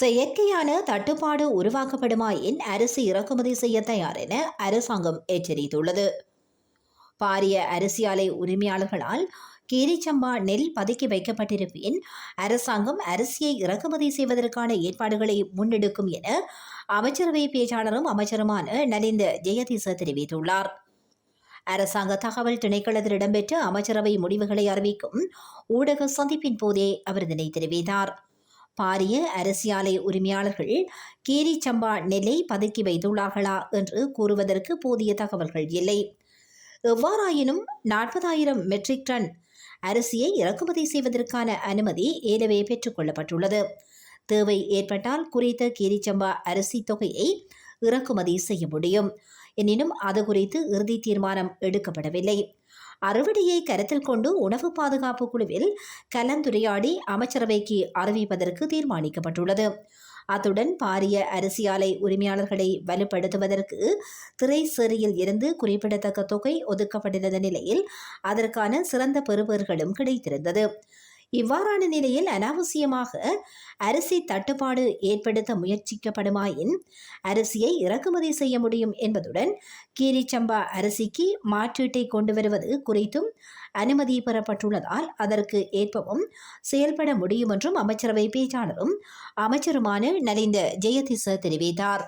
செயற்கையான தட்டுப்பாடு உருவாக்கப்படுமாயின் அரிசி இறக்குமதி செய்ய தயார் என அரசாங்கம் எச்சரித்துள்ளது. பாரிய அரிசி ஆலை உரிமையாளர்களால் கீரிச்சம்பா நெல் பதுக்கி வைக்கப்பட்டிருப்பின் அரசாங்கம் அரிசியை இறக்குமதி செய்வதற்கான ஏற்பாடுகளை முன்னெடுக்கும் என அமைச்சரவை பேச்சாளரும் அமைச்சருமான நலிந்த ஜெயதீச தெரிவித்துள்ளார். அரசாங்க தகவல் திணைக்களத்தில் இடம்பெற்ற அமைச்சரவை முடிவுகளை அறிவிக்கும் ஊடக சந்திப்பின் போதே அவர் இதனை தெரிவித்தார். பாரிய அரசியாலை உரிமையாளர்கள் கீரி சம்பா நெல்லை பதுக்கி வைத்துள்ளார்களா என்று கூறுவதற்கு போதிய தகவல்கள் இல்லை. எவ்வாறாயினும் நாற்பதாயிரம் மெட்ரிக் டன் அரிசியை இறக்குமதி செய்வதற்கான அனுமதி ஏலவே பெற்றுக்கொள்ளப்பட்டுள்ளது தேவை ஏற்பட்டால் குறித்த கீரிச்சம்பா அரிசி தொகையை இறக்குமதி செய்ய முடியும். எனினும் அது குறித்து இறுதி தீர்மானம் எடுக்கப்படவில்லை. அறுவடையை கருத்தில் கொண்டு உணவு பாதுகாப்பு குழுவில் கலந்துரையாடி அமைச்சரவைக்கு அறிவிப்பதற்கு தீர்மானிக்கப்பட்டுள்ளது. அத்துடன் பாரிய அரிசி ஆலை உரிமையாளர்களை வலுப்படுத்துவதற்கு திரைசேரியில் இருந்து குறிப்பிடத்தக்க தொகை ஒதுக்கப்பட்டிருந்த நிலையில் அதற்கான சிறந்த பெறுபேறுகளும் கிடைத்திருந்தது. இவ்வாறான நிலையில் அனாவசியமாக அரிசி தட்டுப்பாடு ஏற்படுத்த முயற்சிக்கப்படுமாயின் அரிசியை இறக்குமதி செய்ய முடியும் என்பதுடன் கீரிச்சம்பா அரிசிக்கு மாற்றீட்டை கொண்டு வருவது குறித்தும் அனுமதி பெறப்பட்டுள்ளதால் அதற்கு ஏற்பவும் செயல்பட முடியும் என்றும் அமைச்சரவை பேச்சாளரும் அமைச்சருமான நலிந்த ஜெயதிச தெரிவித்தார்.